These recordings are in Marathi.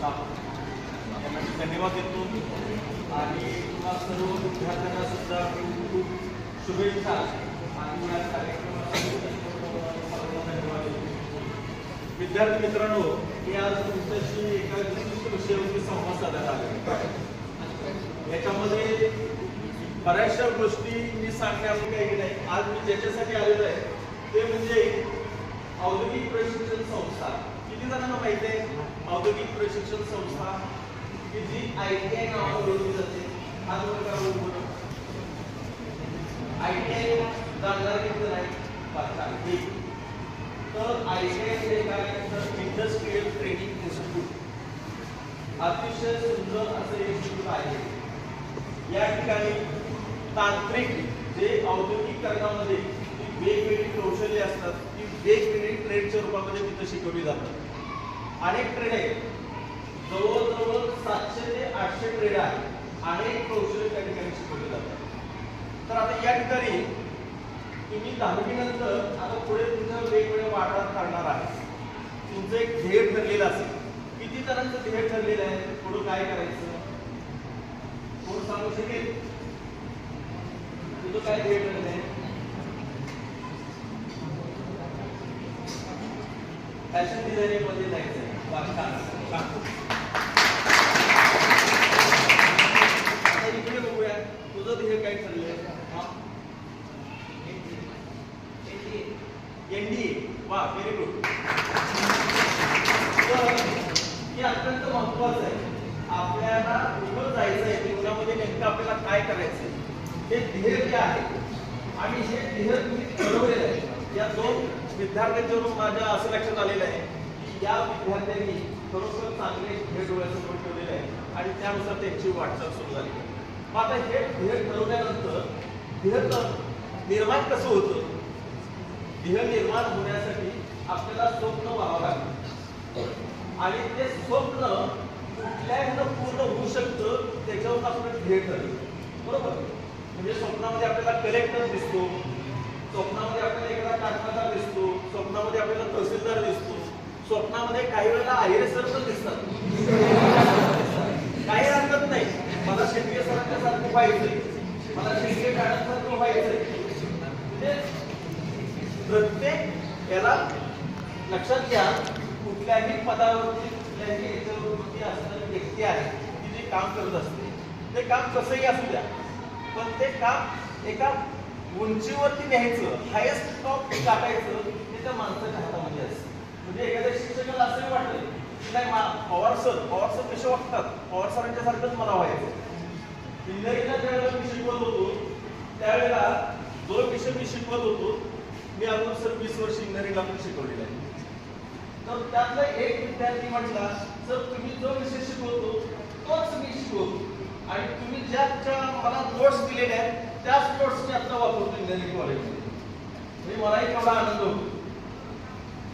यांना धन्यवाद देतो. आणि तुम्हा सर्व विद्यार्थ्यांना सुद्धा खूप खूप शुभेच्छा. आणि या कार्यक्रमाला धन्यवाद देतो. विद्यार्थी मित्रांनो मी आज तुमच्याशी एका विशिष्ट विषयावरती संवाद साधायला आले. याच्यामध्ये बऱ्याचशा गोष्टी मी सांगण्याचं काही नाही. आज मी ज्याच्यासाठी आलेलो आहे ते म्हणजे औद्योगिक प्रशिक्षण संस्था. किती जणांना माहिती आहे? औद्योगिक प्रशिक्षण संस्था की जी आय टी आय नावानं ओळखली जाते. हा जो काय ओळखतो आय टी आय जाणणार घेतलं नाही. तर आय टी आय म्हणजे काय तर इंडस्ट्रीयल ट्रेनिंग इन्स्टिट्यूट अतिशय सुंदर असं एक इन्स्टिट्यूट आहे. या ठिकाणी तांत्रिक जे औद्योगिकरणामध्ये वेगवेगळी कौशल्य असतात ती वेगवेगळी ट्रेडच्या रूपामध्ये तिथं शिकवली जातात. अनेक ट्रेड आहेत. जवळजवळ सातशे ते आठशे ट्रेड आहेत. अनेक कौशल्य त्या ठिकाणी शिकवले जातात. तर आता या ठिकाणी तुम्ही दहावीनंतर आता पुढे तुमच्या वेगवेगळ्या वाटात करणार आहे. तुमचं एक ध्येय ठरलेलं असेल. किती जणांचं ध्येय ठरलेलं आहे? पुढं काय करायचं? कोण सांगू शकेल? तुझं काय ध्येय ठरलेलं आहे? फॅशन डिझायनिंगमध्ये जायचं आहे वा, छान, छान. आता इकडे बघूया तुझं ध्येय काय ठरलंय हा? एनडीए वा व्हेरी गुड तर हे अत्यंत महत्वाचं आहे आपल्याला कुठं जायचं आहे जीवनामध्ये नेमकं आपल्याला काय करायचं आहे हे ध्येय जे आहे आणि हे ध्येय तुम्ही ठरवलेलं आहे या दोन विद्यार्थ्यांच्यावरून माझ्या असं लक्षात आलेलं आहे की या विद्यार्थ्यांनी खरोखर चांगले ध्येय डोळ्यासमोर ठेवलेले आहे आणि त्यानुसार त्यांची वाटचाल सुरू झाली आहे. मग आता हे ध्येय ठरवल्यानंतर ध्येय तर निर्माण कसं होतं ध्येय निर्माण होण्यासाठी आपल्याला स्वप्न व्हावं लागतं आणि ते स्वप्न कुठल्याही पूर्ण होऊ शकतं त्याच्यावर बरोबर? म्हणजे स्वप्नामध्ये आपल्याला कलेक्टर दिसतो. स्वप्नामध्ये आपल्याला एखादा कारखानदार दिसतो. स्वप्नामध्ये आपल्याला तहसीलदार दिसतो. स्वप्नामध्ये काही वेळेला आयरे सर पण दिसतात. काही हरकत नाही. मला शेतकरी सरांच्या सारखं पाहिजे मला शेतकरी मॅडमसारखं पाहिजे म्हणजे प्रत्येक याला लक्षात घ्या कुठल्याही पदावरती कुठल्याही याच्यावरती असणारी व्यक्ती आहे की जी काम करत असते. ते काम कसंही असू द्या पण ते काम एका उंचीवरती न्यायचं हायेस्ट टॉप गाठायचं हे त्या माणसाच्या हातामध्ये असतं. म्हणजे एखाद्या शिक्षकाला असंही वाटलं की नाही मा पवार सर पवार सर कसे वागतात? पवार सरांच्या सारखंच मला व्हायचं. इंजिनिअरिंगला ज्यावेळेला मी शिकवत होतो त्यावेळेला जो विषय मी शिकवत होतो. मी अजून सर वीस वर्ष इंजिनिअरिंगला पण शिकवलेला आहे. तर त्यातला एक विद्यार्थी म्हटला सर तुम्ही जो विषय शिकवतो तोच मी शिकवतो. आणि तुम्ही ज्या ज्या मला नोट्स दिलेल्या आहेत त्याच नोट्स मी आता वापरतो इंजिनिअरिंग कॉलेजमध्ये म्हणजे मलाही तेवढा आनंद होतो.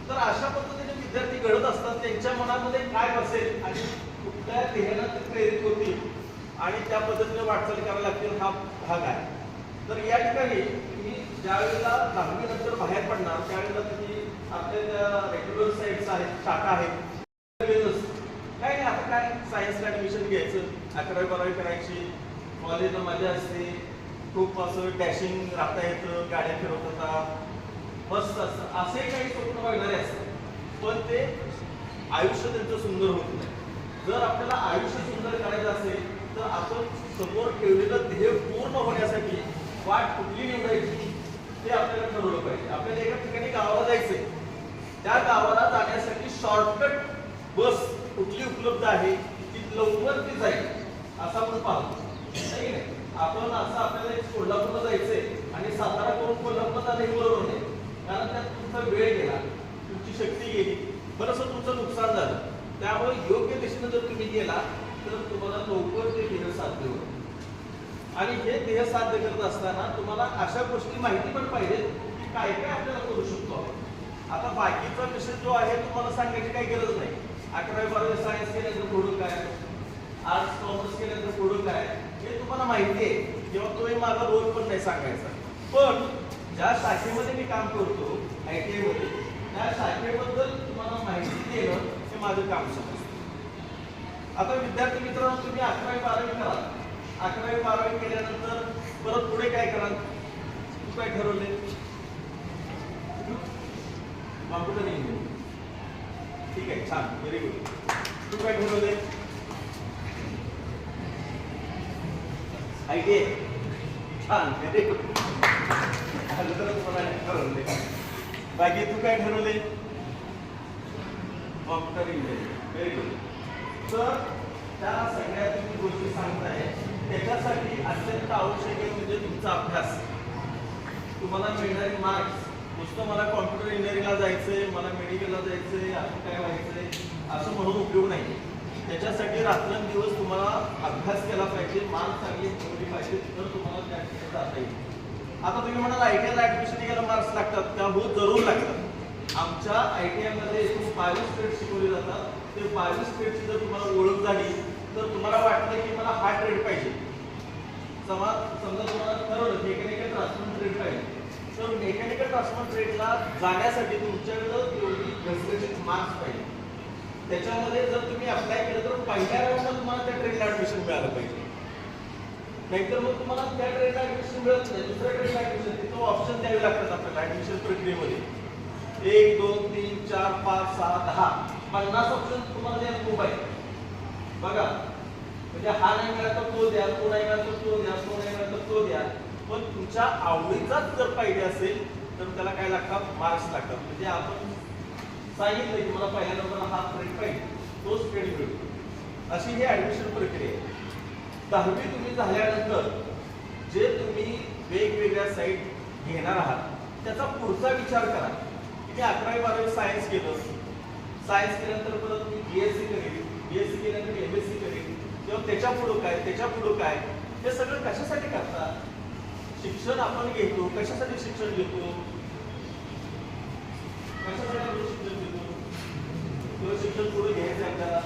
तर अशा पद्धतीने विद्यार्थी घडत असतात त्यांच्या मनामध्ये काय बसेल आणि कुठल्या ध्येयाला ते प्रेरित होतील आणि त्या पद्धतीने वाटचाल करायला लागतील हा भाग आहे. तर या ठिकाणी तुम्ही ज्या वेळेला दहावी नंतर बाहेर पडणार त्यावेळेला तुम्ही आपल्या रेग्युलर साईट्स आहेत शाखा आहेत काय नाही आता काय सायन्सला ऍडमिशन अकरावी बारावी करायची. कॉलेजला मजा असते. खूप असं डॅशिंग राहता येतं. गाड्या फिरवत होता. मस्त असतं. असे काही स्वप्न बघणारे असतात. पण ते आयुष्य त्यांचं सुंदर होत नाही. जर आपल्याला आयुष्य सुंदर करायचं असेल तर आपण समोर ठेवलेलं ध्येय पूर्ण होण्यासाठी वाट कुठली निवडायची? ते आपल्याला ठरवलं पाहिजे. आपल्याला एका ठिकाणी गावाला जायचंय. त्या गावाला जाण्यासाठी शॉर्टकट बस कुठली उपलब्ध आहे? ती लवकर ती जाईल. असं आपण पाहतो. नाही आपण असं आपल्याला एक कोल्हापूरला जायचंय आणि सातारा करून कोल्हापूरला जाणं हे बरोबर नाही. कारण त्यात तुमचा वेळ गेला तुमची शक्ती गेली बरंचसं तुमचं नुकसान झालं. त्यामुळे योग्य दिशेने जर तुम्ही गेला तर तुम्हाला लवकर ते ध्येय साध्य होईल. आणि हे ध्येय साध्य करत असताना तुम्हाला अशा गोष्टी माहिती पण पाहिजे की काय काय आपल्याला करू शकतो आपण. आता बाकीचा विषय जो आहे तुम्हाला सांगायची काही गरज नाही. अकरावी बारावी सायन्स केल्यानंतर पुढं काय? आर्ट्स कॉमर्स केल्यानंतर पुढं काय? हे तुम्हाला माहिती आहे. किंवा तुम्ही माझा रोल पण नाही सांगायचा. पण ज्या शाखेमध्ये मी काम करतो आय टी आयमध्ये त्या शाखेबद्दल तुम्हाला माहिती देणं हे माझं काम समजतं. आता विद्यार्थी मित्रांनो तुम्ही अकरावी बारावी करा अकरावी बारावी केल्यानंतर परत पुढे काय कराल? तू काय ठरवले कॉम्प्युटर इंजिनिअरिंग ठीक आहे छान. व्हेरी गुड तू काय ठरवले आय छान. व्हेरी गुड ठरवले बाकी तू काय ठरवले कॉम्प्युटर इंजिनियर व्हेरी गुड तर त्या सगळ्या तुम्ही गोष्टी सांगताय त्याच्यासाठी अत्यंत आवश्यक आहे म्हणजे तुमचा अभ्यास. तुम्हाला मिळणारे मार्क्स नुसतं मला कॉम्प्युटर इंजिनिअरिंगला जायचंय मला मेडिकलला जायचंय असं काय व्हायचंय असं म्हणून उपयोग नाही. त्याच्यासाठी रात्रंदिवस तुम्हाला अभ्यास केला पाहिजे मान चांगली ठेवली पाहिजे तर तुम्हाला त्या ठिकाणी जाता येईल. आता तुम्ही म्हणाल आय टी आयला ऍडमिशन घ्यायला मार्क्स लागतात. त्या हो जरूर लागतात. आमच्या आय टी आयमध्ये एकूण बावीस ट्रेड शिकवले जातात. ते बावीस ट्रेडची जर तुम्हाला ओळख झाली तर तुम्हाला वाटलं की मला हा ट्रेड पाहिजे. समा समजा तुम्हाला ठरवलं मेकॅनिकल ट्रान्सफर ट्रेड पाहिजे. तर मेकॅनिकल ट्रान्सफर ट्रेडला जाण्यासाठी तुमच्याकडं एवढी घसघशीत मार्क्स पाहिजे. त्याच्यामध्ये जर तुम्ही अप्लाय केलं तर पहिल्या राऊंडला तुम्हाला त्या ट्रेनला ऍडमिशन मिळालं पाहिजे. नाहीतर मग तुम्हाला त्या ट्रेनला ऍडमिशन मिळत नाही. दुसऱ्या ट्रेनला ऍडमिशन तिथं ऑप्शन द्यावे लागतात आपल्याला ऍडमिशन प्रक्रियेमध्ये. एक दोन तीन चार पाच सहा दहा पन्नास ऑप्शन तुम्हाला द्या खूप आहे बघा. म्हणजे हा नाही मिळाला तर तो द्या तो नाही मिळाला तर तो द्या तो नाही मिळाला तर तो द्या. पण तुमच्या आवडीचाच जर पाहिजे असेल तर त्याला काय लागतात? मार्क्स लागतात. म्हणजे आपण सांगितलं की मला पहिल्या नंबरला हा ट्रेड पाहिजे. तोच ट्रेड मिळतो अशी ही ऍडमिशन प्रक्रिया आहे. दहावी तुम्ही झाल्यानंतर जे तुम्ही वेगवेगळ्या साईट घेणार आहात त्याचा पुढचा विचार करा. की मी अकरावी बारावी सायन्स केलं सायन्स केल्यानंतर परत मी बी एस सी करेल. बी एस सी केल्यानंतर एम एस सी करेल. किंवा त्याच्या पुढं काय त्याच्या पुढं काय हे सगळं कशासाठी करतात शिक्षण आपण घेतो. कशासाठी शिक्षण घेतो? कशासाठी आपण शिक्षण घेतो? शिक्षण पुढे घ्यायचं आहे आपल्याला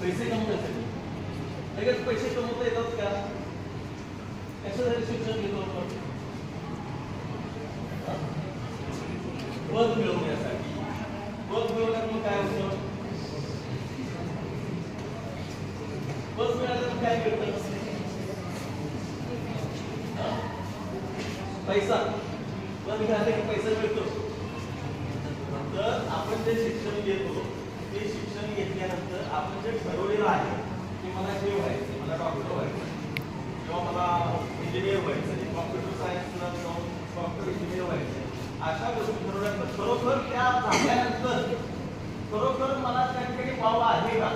पैसे कमवण्यासाठी लगेच पैसे कमवता येतात का? कशासाठी शिक्षण घेतो आपण? हा? पद मिळवण्यासाठी पद मिळवण्यात मग काय होतं पद मिळाल्यावर काय मिळतं हा? पैसा पद मिळाले की पैसा मिळतो. तर आपण जे शिक्षण घेतो ते शिक्षण घेतल्यानंतर आपण जे ठरवलेलं आहे की मला हे व्हायचं मला डॉक्टर व्हायचं किंवा मला इंजिनियर व्हायचं कॉम्प्युटर सायन्सला जाऊन कॉम्प्युटर इंजिनियर व्हायचं अशा गोष्टी ठरवल्यानंतर खरोखर त्या झाल्यानंतर खरोखर मला त्या ठिकाणी वाव आहे का?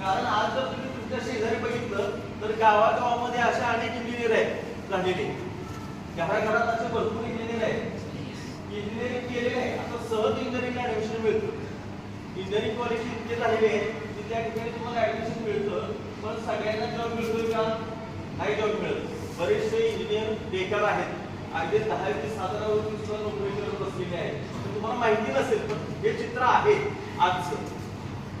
कारण आज जर तुम्ही तुमच्या शेजारी बघितलं तर गावागावामध्ये अशा अनेक इंजिनियर आहेत झालेले घराघरात असे भरपूर इंजिनियर आहेत. इंजिनिअरिंग केलेले आहे. आता सहज इंजिनिअरिंगला ऍडमिशन मिळतं. इंजिनिअरिंग कॉलेज इतके झालेले आहेत की त्या ठिकाणी तुम्हाला ऍडमिशन मिळतं. पण सगळ्यांना जॉब मिळतोय का? नाही जॉब मिळत. बरेचसे इंजिनियर बेकार आहेत. अगदी दहा ते साधारावरती सुद्धा नोकरी करत बसलेले आहेत. तर तुम्हाला माहिती नसेल पण हे चित्र आहे आजचं.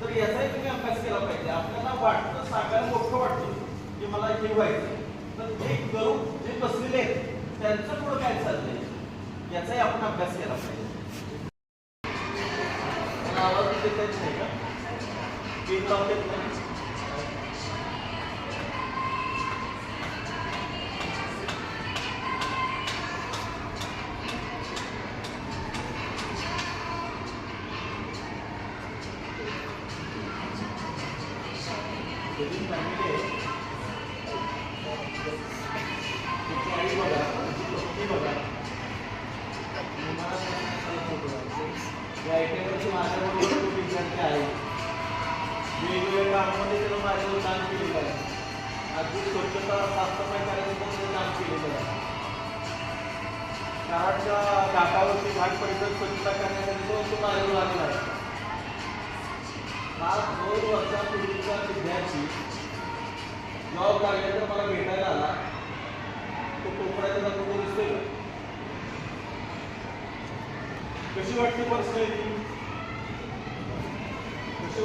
तर याचाही तुम्ही अभ्यास केला पाहिजे. आपल्याला वाटतं सांगायला मोठं वाटतं की मला हे व्हायचं तर हे करून जे बसलेले आहेत त्यांचं पुढं काय चाललंय? याचाही आपण अभ्यास केला पाहिजे. आवाज देत नाही का? खूप वेगवेगळ्या कामामध्ये त्यानं माझ्यावर काम केलेलं आहे अगदी स्वच्छता साफसफाई करायची पण त्यानं काम केलेलं आहे कराडच्या घाटावरती घाट परिसर स्वच्छता करण्यासाठी तो तो माझ्यावर आहे दोन वर्षापूर्वीचा विद्यार्थी जॉब लागल्यानंतर मला भेटायला आला तो कोकणाचा जातो दिसतोय कशी वाटते पर्सनॅलिटी कशी वाटते त्याच्यासाठी मला- तुमच्यातलाच एक विद्यार्थी या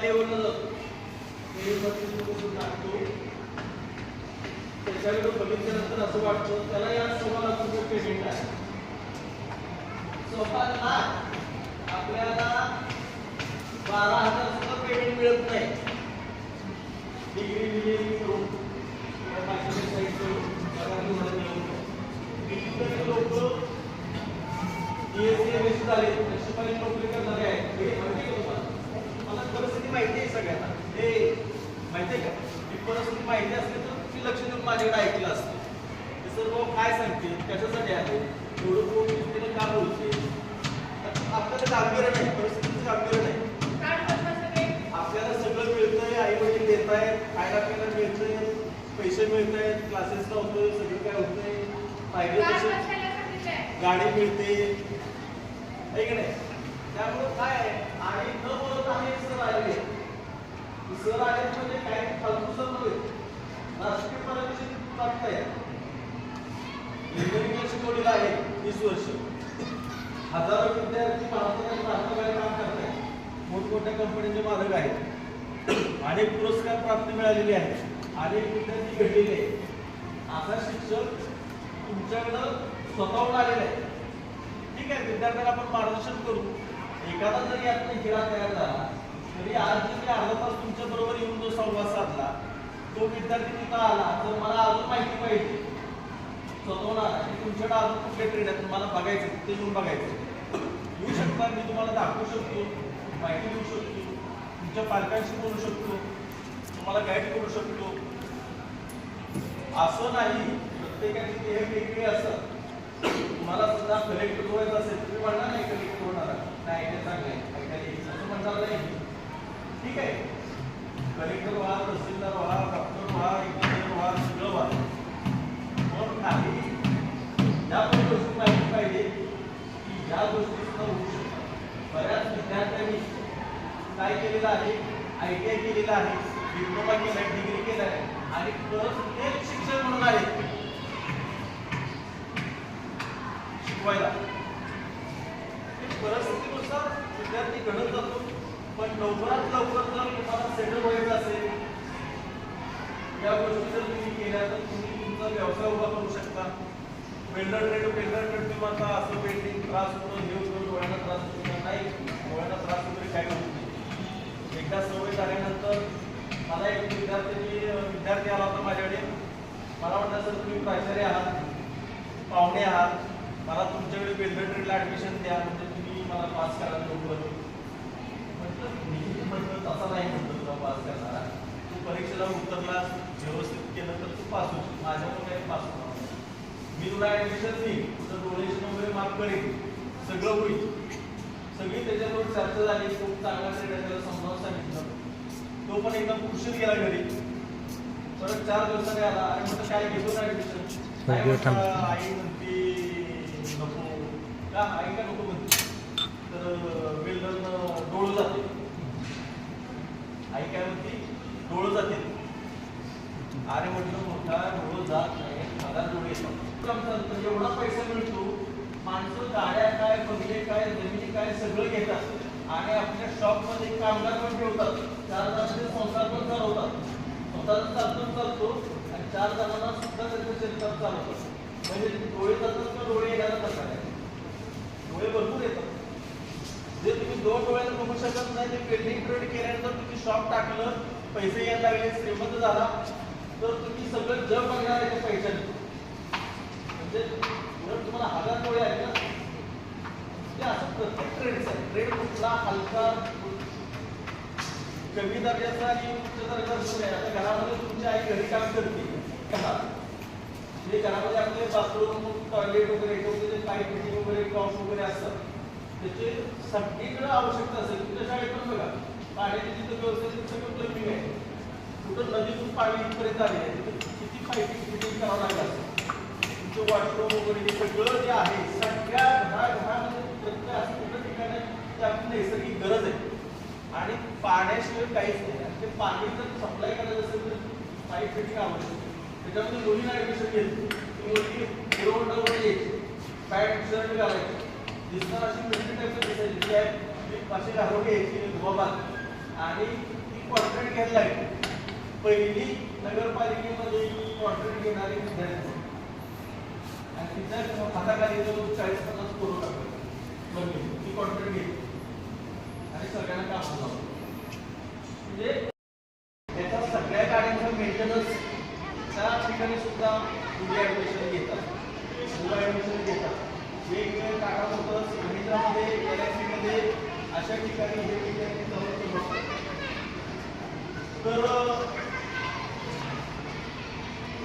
देवाला जातो ते मध्ये बसून टाकतो. त्याच्याकडे बघितल्यानंतर असं वाटतं त्याला या सव्वा लाख रुपये पेमेंट आहे. सव्वा लाख आपल्याला बारा हजार सुद्धा पेमेंट मिळत नाही. डिग्री बिग्री माहिती मला माहिती आहे सगळ्यांना हे का माहिती असली तर लक्ष देऊन माझ्याकडे ऐकलं असतं ते सर्व काय? सांगते त्याच्यासाठी आहे एवढं कोण तिने का बोलते आपल्याला गांभीर्य नाही परिस्थितीचं गांभीर्य नाही आपल्याला सगळं मिळतंय आई वडील देत आहेत खायला प्यायला मिळतंय. पैसे मिळत आहेत क्लासेस लावतोय सगळं काय होतंय. पाहिजे तसं गाडी मिळते. आहे की नाही? त्यामुळे काय आहे? आणि न बोलत आम्ही सर आलेले सर आले म्हणजे काय? फालतू सर नव्हे राष्ट्रीय परदेशी प्राप्त आहे. इंजिनिअरिंग शिकवलेलं आहे तीस वर्ष. हजारो विद्यार्थी भारतात भारताबाहेर काम करत आहेत मोठमोठ्या कंपनीचे मालक आहेत. अनेक पुरस्कार प्राप्ती मिळालेली आहे अनेक विद्यार्थी घडलेले असा शिक्षक तुमच्याकडं स्वतःहून आलेला आहे ठीक आहे विद्यार्थ्यांना आपण मार्गदर्शन करू. एखादा जरी यातनं हिरा तयार झाला तरी आज जर मी अर्धा तास तुमच्या बरोबर येऊन जो संवाद साधला तो विद्यार्थी तिथं आला तर मला अजून माहिती पाहिजे. स्वतःहून आला तुमच्याकडे अजून कुठले ट्रेड आहेत? तुम्हाला बघायचं तिथे येऊन बघायचं येऊ शकता मी तुम्हाला दाखवू शकतो माहिती देऊ शकतो तुमच्या पालकांशी बोलू शकतो तुम्हाला गाईड करू शकतो. असं नाही प्रत्येकाची ध्येय वेगळी असत तुम्हाला सुद्धा कलेक्टर व्हायचं असेल तुम्ही म्हणणार नाही कलेक्टर होणार. नाही ते चांगलं आहे. काही असं म्हणणार नाही. ठीक आहे. कलेक्टर व्हा तहसीलदार व्हा डॉक्टर व्हा इंजिनियर व्हा सगळं व्हा. पण काही या पण गोष्टी माहिती पाहिजे की या गोष्टी सुद्धा होऊ शकतात. बऱ्याच विद्यार्थ्यांनी काय केलेलं आहे? आय टी आय केलेलं आहे. डिप्लोमा केला डिग्री केला आहे आणि परत तेच शिक्षण म्हणून आले शिकवायला ते परिस्थितीनुसार विद्यार्थी घडत जातो पण लवकरात लवकर जर तुम्हाला सेटल व्हायचं असेल या गोष्टी जर तुम्ही केल्या तर तुम्ही तुमचा व्यवसाय उभा करू शकता वेल्डर ट्रेड किंवा ट्रेड तुम्ही असं वेल्डिंग त्रास होतो हे होतो डोळ्यांना त्रास होतो नाही डोळ्यांना त्रास वगैरे काही होत नाही एकदा सवय झाल्यानंतर मला एक विद्यार्थी विद्यार्थी आला होता माझ्याकडे मला म्हटलं सर तुम्ही प्राचार्य आहात पाहुणे आहात मला तुमच्याकडे वेल्डर ट्रेडला ॲडमिशन द्या म्हणजे तुम्ही मला पास करा लवकर म्हटलं मी म्हटलं तसा नाही म्हटलं तुला पास करणारा तू परीक्षेला उतरला व्यवस्थित केलं तर तू पास होशील माझ्यामुळे काही पास होणार नाही. मी तुला ॲडमिशन देईन तुझं डोनेशन वगैरे माफ करेन. सगळं होईल. सगळी त्याच्यावर चर्चा झाली खूप चांगला ट्रेड त्याला समजावून सांगितलं तो पण एकदम खुशीत गेला घरी. परत चार दिवसाने आला. आणि म्हटलं काय घेतो ना ॲडमिशन. म्हटलं, आई म्हणते नको. का? आई का नको म्हणते? तर वेल्डन डोळं जाते. आई काय म्हणते? डोळं जाते. अरे म्हटलं मोठा डोळं जात नाही. मला डोळे येतात. एवढा पैसा मिळतो माणसं गाड्या काय बंगले काय जमिनी काय सगळं घेतात. आणि आपल्या शॉपमध्ये कामगार पण ठेवतात. चार जणांचे संसार पण चालवतात. स्वतःचा चालतो चालतो आणि चार जणांना सुद्धा त्याचं शेतात चालवतात. म्हणजे डोळे जातात का डोळे येण्याचा प्रकार आहे डोळे भरपूर येतात. जे तुम्ही दोन डोळ्यात बघू शकत नाही ते वेल्डिंग ट्रेड केल्यानंतर तुम्ही शॉप टाकलं पैसे यायला लागले श्रीमंत झाला तर तुम्ही सगळं जग बघणार आहे त्या पैशाने. म्हणजे उलट तुम्हाला हजार डोळे आहेत ना. ते असं प्रत्येक ट्रेडचं आहे. ट्रेड कुठला हलका कमी दर्जाचा आणि उच्च दर्जाचा आहे. आता घरामध्ये तुमची आई घरी काम करते. कसा म्हणजे घरामध्ये आपले बाथरूम टॉयलेट वगैरे वगैरे पाईप फिटिंग वगैरे टॉप वगैरे असतात त्याचे सगळीकडे आवश्यकता असेल. तुमच्या शाळेत पण बघा. पाण्याची जिथं व्यवस्था तिथं सगळं प्लंबिंग आहे. कुठं नदीतून पाणी इथपर्यंत आले आहे. तिथं किती पाईपिंग फिटिंग करावं लागलं असेल. तुमचं वॉशरूम वगैरे हे सगळं जे आहे सगळ्या घराघरामध्ये प्रत्येक असं कुठल्या ठिकाणी आपली नैसर्गिक गरज आहे. आणि पाण्याशिवाय काहीच नाही. आणि ते पाणी जर सप्लाय करायचं असेल तर पाईप फिटिंग आवश्यक त्याच्यामध्ये मुलींना ऍडमिशन घेतली ती मुलगी हिरो होंडामध्ये यायची. पॅन्ट शर्ट घालायची. दिसणार अशी मिलिटरी टाईपची दिसायची ती आहे अशी घालून घ्यायची धुवाबाद आणि ती कॉन्ट्रॅक्ट घ्यायला लागली. पहिली नगरपालिकेमध्ये कॉन्ट्रॅक्ट घेणारी विद्यार्थी. आणि तिच्या हाताखाली जो चाळीस पन्नास करोड टाकले ती कॉन्ट्रॅक्ट आणि सगळ्यांना कामाला म्हणजे त्याच्या सगळ्या गाड्यांचं मेंटेनन्स त्या ठिकाणी सुद्धा मुली ॲडमिशन घेतात. मुलं ॲडमिशन घेतात. वेगवेगळे टाटा होतं महिंद्रामध्ये एल आय सीमध्ये अशा ठिकाणी तर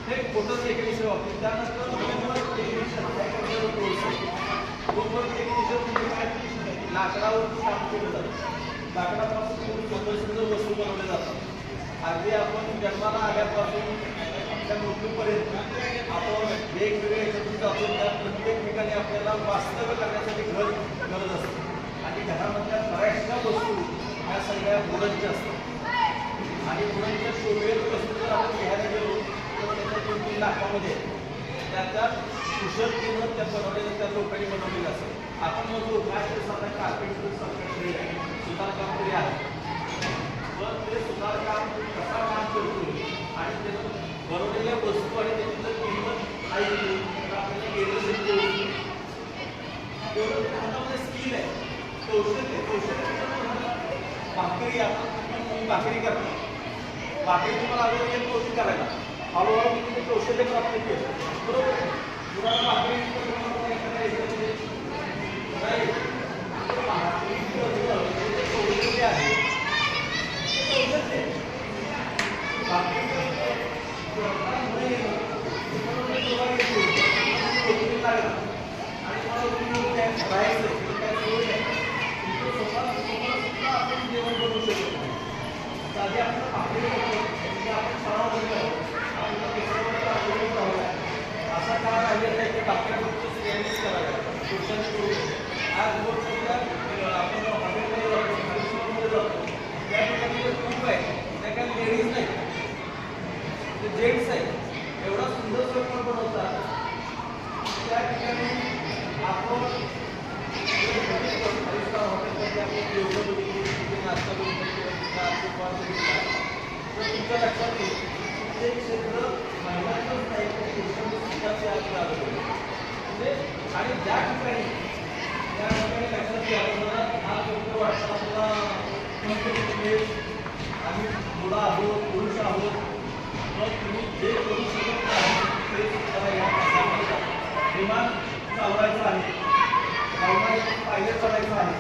हे मोटर टेक्निशियन वापरतात त्यानंतर नोव्हेंबर टेक्निशियन एक आपल्याला कोर्स आहे टेक्निशियन म्हणजे काय लाकडावर काम केलं जातं. लाकडापासून पूर्ण सुंदर वस्तू बनवल्या जातात. अगदी आपण जन्माला आल्यापासून आपल्या मृत्यूपर्यंत आपण वेगवेगळ्या याच्यातून जातो. त्या प्रत्येक ठिकाणी आपल्याला वास्तव्य करण्यासाठी घर गरज असते. आणि घरामधल्या बऱ्याचशा वस्तू ह्या सगळ्या मुलांच्या असतात. आणि मुलांच्या शोभेत वस्तू जर आपण घ्यायला गेलो तर त्याच्या दोन तीन लाखामध्ये त्याचा कुशल किंमत त्या बनवलेल्या त्या लोकांनी बनवलेल्या असेल आपण म्हणतो काय तर साधा कार्पेंटर सारखं ट्रेड आहे. तरी आहे. पण ते सुतारकाम कसा काम करतो आणि त्याचं बनवलेल्या वस्तू आणि त्याची जर किंमत ऐकली तर आपल्याला गेलं हातामध्ये स्किल आहे. कौशल्य कौशल्य म्हणजे भाकरी आपण तुम्ही भाकरी करता. भाकरी तुम्हाला अगोदर एक नव्हती करायला. हळूहळू मी तुम्ही कौशल्य प्राप्त केलं बरोबर आहे? तुम्हाला भाकरी जेंट्स आहे एवढा सुंदर स्वयंपाक बनवतात त्या ठिकाणी आपण तर तुमच्या लक्षात येईल ते क्षेत्र महिलांचंच नाही तर पुरुषांचं सुद्धा ते आज आलं म्हणजे आणि ज्या ठिकाणी त्या ठिकाणी लक्षात घ्या हा गोष्ट आम्ही मुलं आहोत पुरुष आहोत. मग तुम्ही जे करू शकत नाही ते विमान चालवायचं आहे. पायलट पायलट करायचं आहे.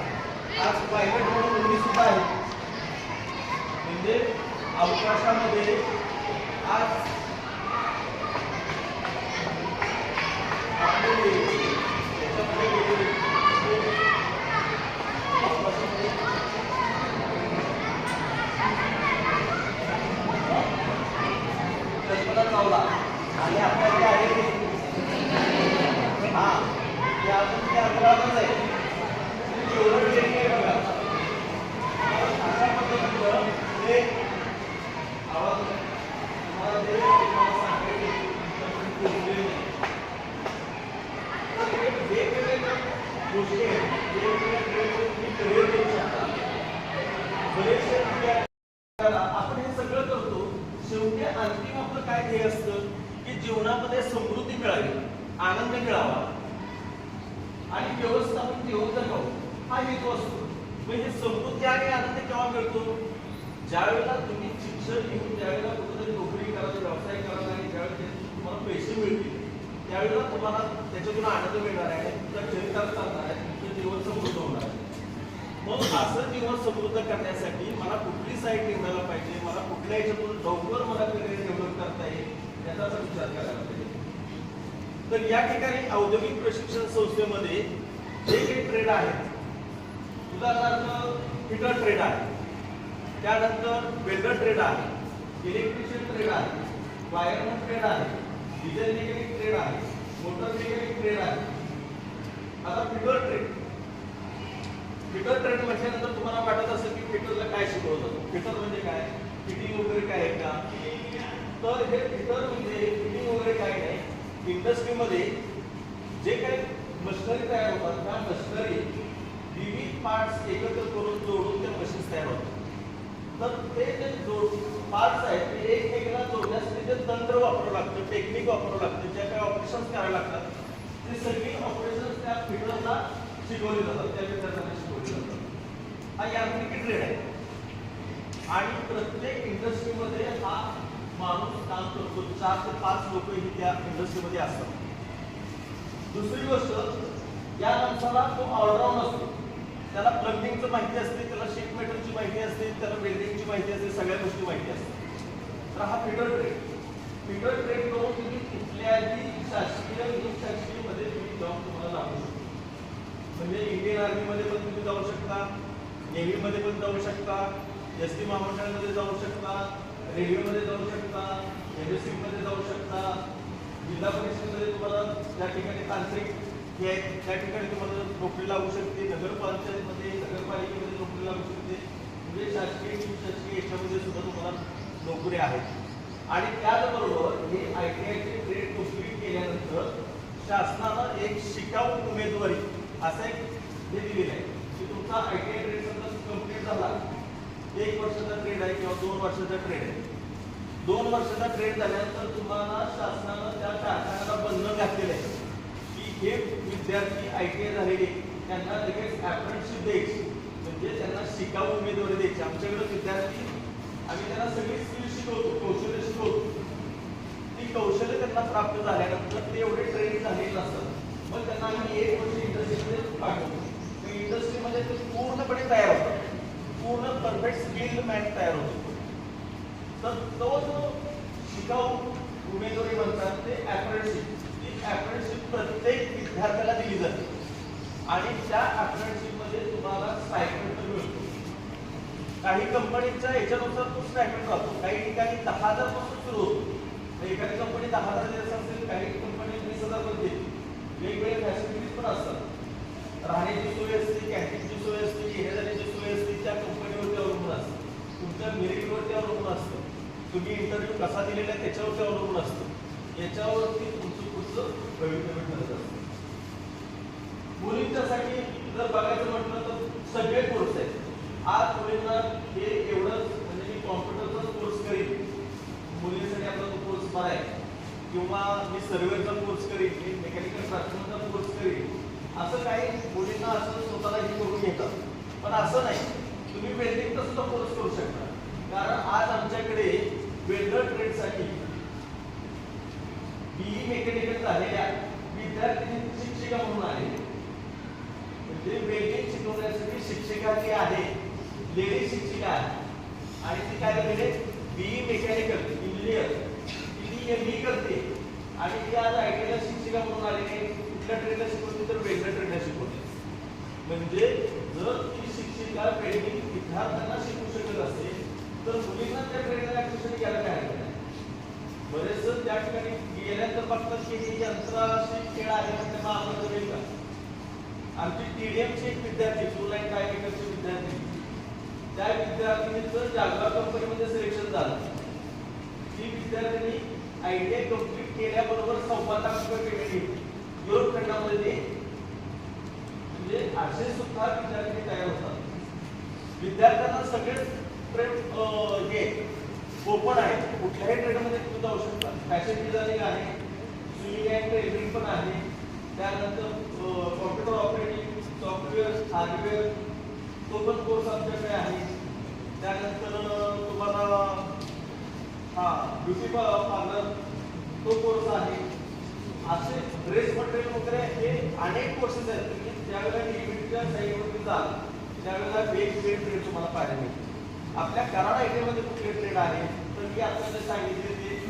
आज पायलट म्हणून मुली आहे म्हणजे अवकाशामध्ये आज आपले याच्यामध्ये गेलेले अवकाशामध्ये कल्पना चावला आणि आपल्या जे आहे ते हा ते अजून ते अंतराळच आहे म्हणजे एवढं ट्रेनिंग आहे बघा अशा पद्धतीनं ते आवाज तुम्हाला ते तुम्हाला सांगायचं की तुमच्यापर्यंत पोहोचलेलं नाही. तर हे वेगवेगळ्या गोष्टी आहेत वेगवेगळ्या ट्रेनचे तुम्ही करिअर करू शकता बरेचसे विद्यार्थी करा. आपण हे सगळं करतो शेवटी अंतिम आपलं काय ध्येय असतं की जीवनामध्ये समृद्धी मिळावी आनंद मिळावा आणि व्यवस्थापन जीवन जगावं हा हेतू असतो मग हे समृद्धी आणि आनंद केव्हा मिळतो ज्यावेळेला तुम्ही शिक्षण घेऊन ज्यावेळेला कुठेतरी नोकरी कराल व्यवसाय कराल आणि ज्यावेळेला तुम्हाला पैसे मिळतील त्यावेळेला तुम्हाला त्याच्यातून आनंद मिळणार आहे आणि तुमचा चरित्र चालणार आहे तुमचं जीवन समृद्ध होणार आहे मग असं जीवन समृद्ध करण्यासाठी मला कुठली साईड निवडायला आपल्या मला याच्यातून लवकर मला करिअर डेव्हलप करता येईल याचा असा विचार करायला पाहिजे. तर या ठिकाणी औद्योगिक प्रशिक्षण संस्थेमध्ये जे काही ट्रेड आहेत उदाहरणार्थ फिटर ट्रेड आहे त्यानंतर वेल्डर ट्रेड आहे इलेक्ट्रिशियन ट्रेड आहे वायरमन ट्रेड आहे डिझेल मेकॅनिक ट्रेड आहे मोटर मेकॅनिक ट्रेड आहे. आता फिटर ट्रेड फिटर ट्रेड म्हटल्यानंतर तुम्हाला वाटत असेल की फिटरला काय शिकवलं? जातं फिटर म्हणजे काय? फिटिंग वगैरे काय आहे का? तर हे इतर म्हणजे फिटिंग वगैरे काय नाही. इंडस्ट्रीमध्ये जे काही मशनरी तयार होतात त्या मशनरी विविध पार्ट्स एकत्र करून जोडून त्या मशीन्स तयार होतात. तर ते जे जोड पार्ट्स आहेत ते एक तंत्र वापरावं लागतं टेक्निक वापरावं लागतं ज्या काही ऑपरेशन्स करावे लागतात ते सगळी ऑपरेशन्स त्या फिटरला शिकवली जातात त्या फिटरला शिकवली जातात. हा यांत्रिकी ट्रेड आहे. आणि प्रत्येक इंडस्ट्रीमध्ये हा माणूस काम करतो. चार ते पाच लोक ही त्या इंडस्ट्रीमध्ये असतात. दुसरी गोष्ट या माणसाला तो ऑलराऊंड असतो. त्याला प्लंबिंगचं माहिती असते त्याला शीट मेटलची माहिती असते त्याला वेल्डिंगची माहिती असते सगळ्या गोष्टी माहिती असतात. तर हा फिटर ट्रेड फिटर ट्रेड करून तुम्ही कुठल्याही शासकीय निमशासकीयमध्ये तुम्ही जॉब तुम्हाला लागू शकतो. म्हणजे इंडियन आर्मीमध्ये पण तुम्ही जाऊ शकता नेव्हीमध्ये पण जाऊ शकता एस टी महामंडळामध्ये जाऊ शकता रेल्वेमध्ये जाऊ शकता एम एसमध्ये जाऊ शकता जिल्हा परिषदेमध्ये तुम्हाला त्या ठिकाणी तांत्रिक आहेत. त्या ठिकाणी तुम्हाला नोकरी लागू शकते नगरपंचायतमध्ये नगरपालिकेमध्ये नोकरी लागू शकते. म्हणजे शासकीय शासकीय याच्यामध्ये सुद्धा तुम्हाला नोकरी आहेत. आणि त्याचबरोबर हे आय टी आयचे ग्रेड कंप्लीट केल्यानंतर शासनानं एक शिकाऊ उमेदवारी असं एक हे दिलेलं आहे. की तुमचा आय टी आय ग्रेड समजा कंप्लीट झाला. एक वर्षाचा ट्रेड आहे किंवा दोन वर्षाचा ट्रेड आहे. दोन वर्षाचा ट्रेड झाल्यानंतर तुम्हाला शासनानं त्या कारखान्याला बंधन घातलेलं आहे. की हे विद्यार्थी आय टी आय झालेले त्यांना लगेच अप्रेंटिसशिप द्यायची. म्हणजे त्यांना शिकाऊ उमेदवारी द्यायची. आमच्याकडे विद्यार्थी आम्ही त्यांना सगळी स्किल शिकवतो कौशल्य शिकवतो. ती कौशल्य त्यांना प्राप्त झाल्यानंतर ते एवढे ट्रेनिंग झालेले नसतात. मग त्यांना आम्ही एक वर्ष इंडस्ट्रीमध्ये पाठवतो. इंडस्ट्रीमध्ये ते पूर्णपणे तयार होतात. पूर्ण परफेक्ट स्किल्ड मॅन तयार होतो. तर तो जो शिकाऊ उमेदवारी म्हणतात ते अप्रेंटिसशिप ती अप्रेंटिसशिप प्रत्येक विद्यार्थ्याला दिली जाते. आणि त्या अप्रेंटिसशिपमध्ये तुम्हाला स्टायपेंड मिळतो. काही कंपनीच्या याच्यानुसार तो स्टायपेंड राहतो काही ठिकाणी दहा हजारपासून सुरू होतो. एखादी कंपनी दहा हजार देत असेल काही कंपनी वीस हजार पण देते. वेगवेगळ्या फॅसिलिटीज पण असतात. राहण्याची सोय असते कॅन्टीनची सोय असते येण्या सोय त्या कंपनीवरती अवलंबून असतं. तुमच्या मेरिटवरती अवलंबून असतं. तुम्ही इंटरव्ह्यू कसा दिलेला आहे त्याच्यावरती अवलंबून असतं. याच्यावरती तुमचं पुढचं भवितव्य करत असतं. मुलींच्यासाठी जर बघायचं म्हटलं तर सगळे कोर्स आहेत. आज मुलींना हे एवढंच म्हणजे मी कॉम्प्युटरचा कोर्स करीन. मुलींसाठी आपला तो कोर्स बरा आहे. किंवा मी सर्वेचा कोर्स करीन मी मेकॅनिकल ट्रान्सफरचा कोर्स करीन. असं काही मुलींना असं स्वतःला हे करून घेतात. पण असं नाही. तुम्ही वेल्डिंगचा सुद्धा कोर्स करू शकता कारण आज आमच्याकडे वेल्डर ट्रेडसाठी बीई मेकॅनिकल झालेल्या विद्यार्थी शिक्षिका म्हणून आले. म्हणजे वेल्डिंग शिकवण्यासाठी शिक्षिका जी आहे लेडीज शिक्षिका आहे. आणि ती काय करते? बीई मेकॅनिकल इंजिनियर ती एम बी करते. आणि ती आज आय शिक्षिका म्हणून आलेली कुठल्या ट्रेडला शिकवते तर वेगळ्या ट्रेडला शिकवते म्हणजे जर ती शिक्षिका वेल्डिंग विद्यार्थ्यांना शिकवू शकत असेल तर मुलींना त्या ट्रेडला ऍडमिशन घ्यायला काय हरकत आहे बरेच जण त्या ठिकाणी गेल्यानंतर बघतात की ही यंत्राशी खेळ आहे म्हणजे मग आपण जमेल का आमची टीडीएमची एक विद्यार्थी टू लाईन टायमेकरची विद्यार्थी त्या विद्यार्थिनीचं जागवा कंपनीमध्ये सिलेक्शन झालं ती विद्यार्थिनी आय टी आय कंप्लीट केल्याबरोबर सव्वा लाख रुपये पेमेंट घेतली युरोप खंडामध्ये ते म्हणजे असे सुद्धा विद्यार्थी तयार होतात विद्यार्थ्यांना सगळेच ट्रेड हे ओपन आहे कुठल्याही ट्रेडमध्ये तुम्ही जाऊ शकता फॅशन डिझायनिंग आहे स्विमिंग अँड ट्रेनिंग पण आहे त्यानंतर कॉम्प्युटर ऑपरेटिंग सॉफ्टवेअर हार्डवेअर तो पण कोर्स आमच्याकडे आहे. त्यानंतर तुम्हाला हा ब्युटी पार्लर तो कोर्स आहे. असे ड्रेस मटेरियल वगैरे हे अनेक कोर्सेस आहेत. तुम्ही ज्यावेळेला लिमिटच्या साईडवरती जाल त्यावेळेला वेगवेगळे ट्रेड तुम्हाला पाहायला मिळतील. आपल्या कराड एरियामध्ये कुठले ट्रेड आहे. तर मी आपल्याला सांगितले ते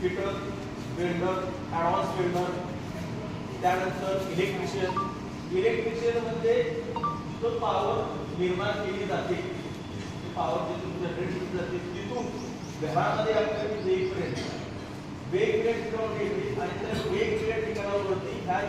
फिटर वेल्डर ॲडव्हान्स वेल्डर त्यानंतर इलेक्ट्रिशियन इलेक्ट्रिशियन म्हणजे जो पॉवर निर्माण केली जाते पॉवर जिथून जनरेट केली जाते तिथून घरामध्ये आपल्याला येईपर्यंत वेगवेगळ्या ठिकाणावर येते आणि त्या वेगवेगळ्या ठिकाणावरती ह्या